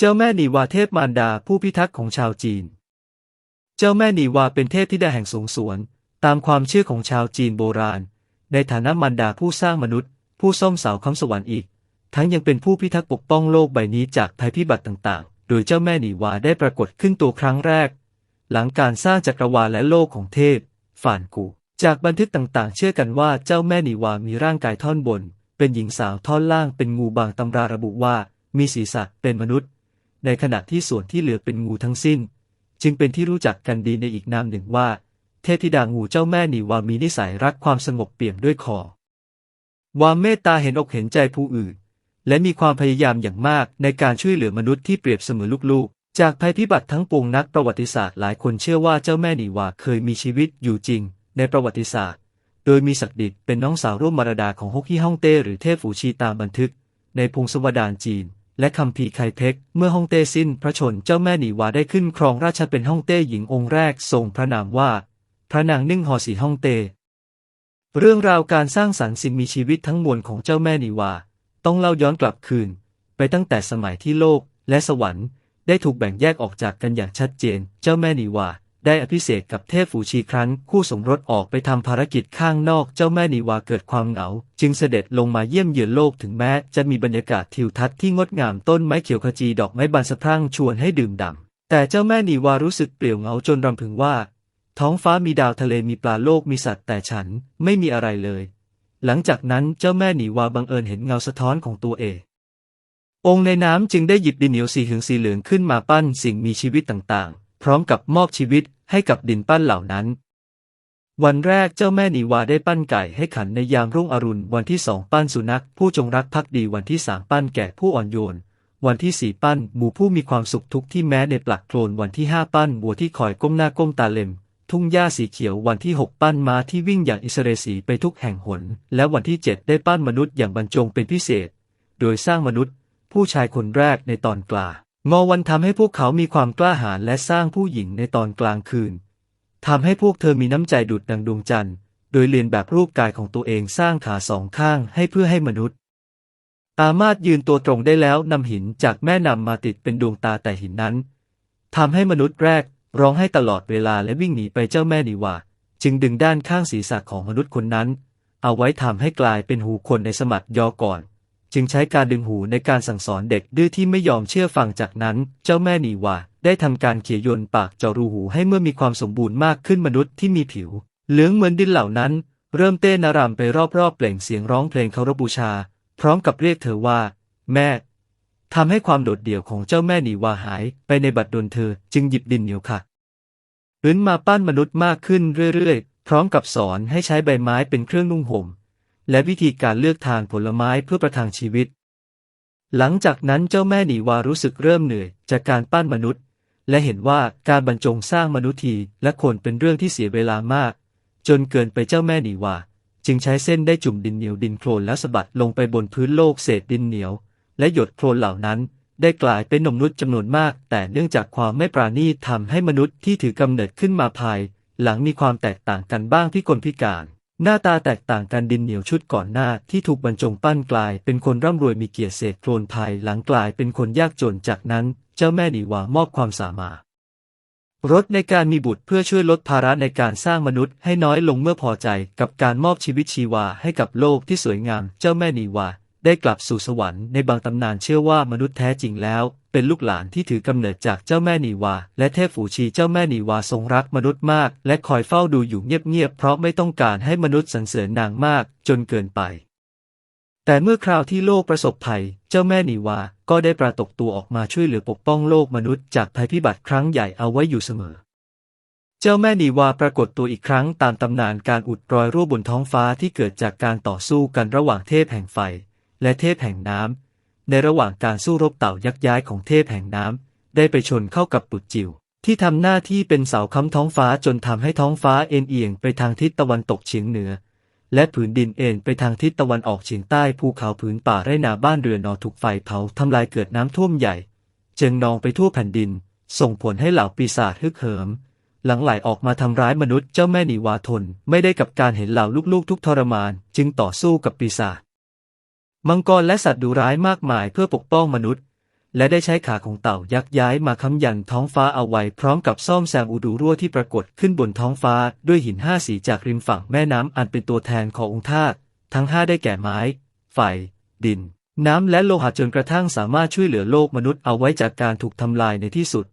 เจ้าแม่นีวาเทพมารดาผู้พิทักษ์ของชาวจีน เจ้าแม่นีวาเป็นเทพธิดาแห่งสงสวน ตามความเชื่อของชาวจีนโบราณ ในฐานะมารดาผู้สร้างมนุษย์ ผู้ซ่อมเสาคำสวรรค์อีก ทั้งยังเป็นผู้พิทักษ์ปกป้องโลกใบนี้จากภัยพิบัติต่างๆ โดยเจ้าแม่นีวาได้ปรากฏขึ้นตัวครั้งแรก หลังการสร้างจักรวาลและโลกของเทพฝ่านกู จากบันทึกต่างๆ เชื่อกันว่าเจ้าแม่นีวามีร่างกายท่อนบน เป็นหญิงสาวท่อนล่างเป็นงูบางตำราระบุว่า มีศีรษะเป็นมนุษย์ ในขณะที่ส่วนที่เหลือเป็นงูทั้งสิ้น จึงเป็นที่รู้จักกันดีในอีกนามหนึ่งว่า เทพธิดางูเจ้าแม่นีวามีนิสัยรักความสงบเปี่ยมด้วยคอความเมตตาเห็นอกเห็นใจผู้อื่น และมีความพยายามอย่างมากในการช่วยเหลือมนุษย์ที่เปรียบเสมือนลูกๆ จากภัยพิบัติทั้งปวงนักประวัติศาสตร์หลายคนเชื่อว่าเจ้าแม่นีวาเคยมีชีวิตอยู่จริง ในประวัติศาสตร์ โดยมีศักดิ์เป็นน้องสาวร่วมมารดาของฮกฮีฮ่องเต้หรือเทพฝูชีตามบันทึก ในพงศวดานจีน และคัมภีไคเพ็กเมื่อฮ่องเต้สิ้นพระชนเจ้าแม่หนีวาได้ขึ้นครองราชเป็นฮ่องเต้หญิงองค์แรกทรงพระนามว่า พระนางนึ่งฮอสีฮ่องเต้เรื่องราวการสร้างสรรค์สิ่งมีชีวิตทั้งมวลของเจ้าแม่หนีวาต้องเล่าย้อนกลับคืน ไปตั้งแต่สมัยที่โลกและสวรรค์ได้ถูกแบ่งแยกออกจากกันอย่างชัดเจน เจ้าแม่หนีวา ได้อภิเษกกับเทพฝูชีครั้น คู่สมรสออกไปทำภารกิจข้างนอกเจ้าแม่นีวาเกิดความเหงา จึงเสด็จลงมาเยี่ยมเยือนโลกถึงแม้จะมีบรรยากาศทิวทัศน์ที่งดงามต้นไม้เขียวขจีดอกไม้บานสะพรั่งชวนให้ดื่มด่ำแต่เจ้าแม่นีวารู้สึกเปลี่ยวเหงาจนรำพึงว่า ท้องฟ้ามีดาวทะเลมีปลาโลกมีสัตว์แต่ฉันไม่มีอะไรเลย หลังจากนั้นเจ้าแม่นีวาบังเอิญเห็นเงาสะท้อนของตัวเององค์ในน้ำจึงได้หยิบดินเหนียวสีหึงสีเหลืองขึ้นมาปั้นสิ่งมีชีวิตต่างๆ พร้อมกับมอบชีวิต ให้กับดินปั้นเหล่านั้นวันแรกเจ้าแม่หนีวาได้ปั้นไก่ให้ขันในยามรุ่งอรุณ วันที่สองปั้นสุนัข ผู้จงรักภักดีวันที่สามปั้นแก่ผู้อ่อนโยน วันที่สี่ปั้นหมูผู้มีความสุขทุกที่แม้ในปลักโคลนวันที่ห้าปั้นวัวที่คอยก้มหน้าก้มตาเล็ม ทุ่งหญ้าสีเขียววันที่6ปั้นม้าที่วิ่งอย่างอิสเรสีไปทุกแห่งหน และวันที่7ได้ปั้นมนุษย์อย่างบรรจงเป็นพิเศษ โดยสร้างมนุษย์ ผู้ชายคนแรกในตอนกลาง งอวันทำให้พวกเขามีความกล้าหาญและสร้างผู้หญิงในตอนกลางคืนทำให้พวกเธอมีน้ำใจดุดดังดวงจันทร์ โดยเรียนแบบรูปกายของตัวเองสร้างขาสองข้างให้เพื่อให้มนุษย์สามารถยืนตัวตรงได้แล้วนำหินจากแม่นำมาติดเป็นดวงตาแต่หินนั้นทำให้มนุษย์แรกร้องให้ตลอดเวลาและวิ่งหนีไปเจ้าแม่นีวาจึงดึงด้านข้างศีรษะของมนุษย์คนนั้น เอาไว้ทำให้กลายเป็นหูคนในสมัดยอก่อน จึงใช้การดึงหูในการสั่งสอนเด็กดื้อที่ไม่ยอมเชื่อฟังจากนั้น เจ้าแม่นีวาได้ทำการเขี่ยยนปากเจาะรูหูให้เมื่อมีความสมบูรณ์มากขึ้นมนุษย์ที่มีผิว เหลืองเหมือนดินเหล่านั้น เริ่มเต้นนารำไปรอบๆเปล่งเสียงร้องเพลงเคารพบูชา พร้อมกับเรียกเธอว่า แม่ทำให้ความโดดเดี่ยวของเจ้าแม่นีวาหายไปในบัดดลเธอจึงหยิบดินเหนียวค่ะพื้นมาปั้นมนุษย์มากขึ้นเรื่อยๆ พร้อมกับสอนให้ใช้ใบไม้เป็นเครื่องนุ่งห่ม และวิธีการเลือกทานผลไม้เพื่อประทังชีวิต หลังจากนั้นเจ้าแม่หนีวารู้สึกเริ่มเหนื่อยจากการปั้นมนุษย์ และเห็นว่าการบรรจงสร้างมนุษย์ทีและคนเป็นเรื่องที่เสียเวลามาก จนเกินไปเจ้าแม่หนีวาจึงใช้เส้นได้จุ่มดินเหนียวดินโคลนแล้วสะบัดลงไปบนพื้นโลกเศษดินเหนียว และหยดโคลนเหล่านั้น ได้กลายเป็นนมนุษย์จำนวนมาก แต่เนื่องจากความไม่ปราณีตทำให้มนุษย์ที่ถือกำเนิดขึ้นมาภาย หลังมีความแตกต่างกันบ้างพิกลพิการ หน้าตาแตกต่างกันดินเหนียวชุดก่อนหน้าที่ถูกบรรจงปั้นกลายเป็นคนร่ำรวยมีเกียรติเศษโคลนภายหลังกลายเป็นคนยากจนจากนั้น เจ้าแม่หนีวามอบความสามารถรถในการมีบุตรเพื่อช่วยลดภาระในการสร้างมนุษย์ให้น้อยลงเมื่อพอใจกับการมอบชีวิตชีวาให้กับโลกที่สวยงาม เจ้าแม่นีวา ได้กลับสู่สวรรค์ในบางตำนานเชื่อว่ามนุษย์แท้จริงแล้ว เป็นลูกหลานที่ถือกำเนิดจากเจ้าแม่นีวา และเทพฝูชีเจ้าแม่นีวาทรงรักมนุษย์มาก และคอยเฝ้าดูอยู่เงียบๆเพราะไม่ต้องการให้มนุษย์สรรเสริญนางมาก จนเกินไป แต่เมื่อคราวที่โลกประสบภัย เจ้าแม่นีวาก็ได้ปรากฏตัวออกมาช่วยเหลือปกป้องโลกมนุษย์จากภัยพิบัติครั้งใหญ่เอาไว้อยู่เสมอเจ้าแม่นีวาปรากฏตัวอีกครั้งตามตำนานการอุดรอยรั่วบนท้องฟ้าที่เกิดจากการต่อสู้กันระหว่างเทพแห่งไฟ และเทพแห่งน้ำในระหว่างการสู้รบเต่ายักย้ายของเทพแห่งน้ำได้ไปชนเข้ากับปุดจิวที่ทำหน้าที่เป็นเสาค้ำท้องฟ้าจนทำให้ท้องฟ้าเอ็นเอียงไปทางทิศตะวันตกเฉียงเหนือ และผืนดินเอ็นไปทางทิศตะวันออกเฉียงใต้ภูเขาผืนป่าไร่นาบ้านเรือนนอถูกไฟเผาทำลายเกิดน้ำท่วมใหญ่เจิงนองไปทั่วแผ่นดิน ส่งผลให้เหล่าปีศาจฮึกเหิม หลังไหลออกมาทำร้ายมนุษย์เจ้าแม่นีวาทน ไม่ได้กับการเห็นเหล่าลูกๆทุกทรมาน จึงต่อสู้กับปีศาจ มังกรและสัตว์ดุร้ายมากมายเพื่อปกป้องมนุษย์ และได้ใช้ขาของเต่ายักษ์ย้ายมาค้ำยันท้องฟ้าเอาไว้พร้อมกับซ่อมแซมอุดูรั่วที่ปรากฏขึ้นบนท้องฟ้าด้วยหินห้าสีจากริมฝั่งแม่น้ำอันเป็นตัวแทนขององค์ธาตุทั้งห้าได้แก่ไม้ ไฟ ดิน น้ำและโลหะจนกระทั่งสามารถช่วยเหลือโลกมนุษย์เอาไว้จากการถูกทำลายในที่สุด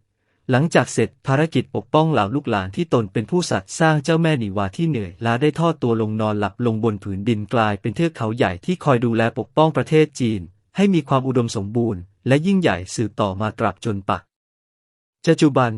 หลังจากเสร็จภารกิจปกป้องเหล่าลูกหลานที่ตนเป็นผู้สัตว์สร้างเจ้าแม่นิวาที่เหนื่อยล้าได้ทอดตัวลงนอนหลับลงบนผืนดินกลายเป็นเทือกเขาใหญ่ที่คอยดูแลปกป้องประเทศจีน ให้มีความอุดมสมบูรณ์ และยิ่งใหญ่สืบต่อมาตราบจนปักปัจจุบัน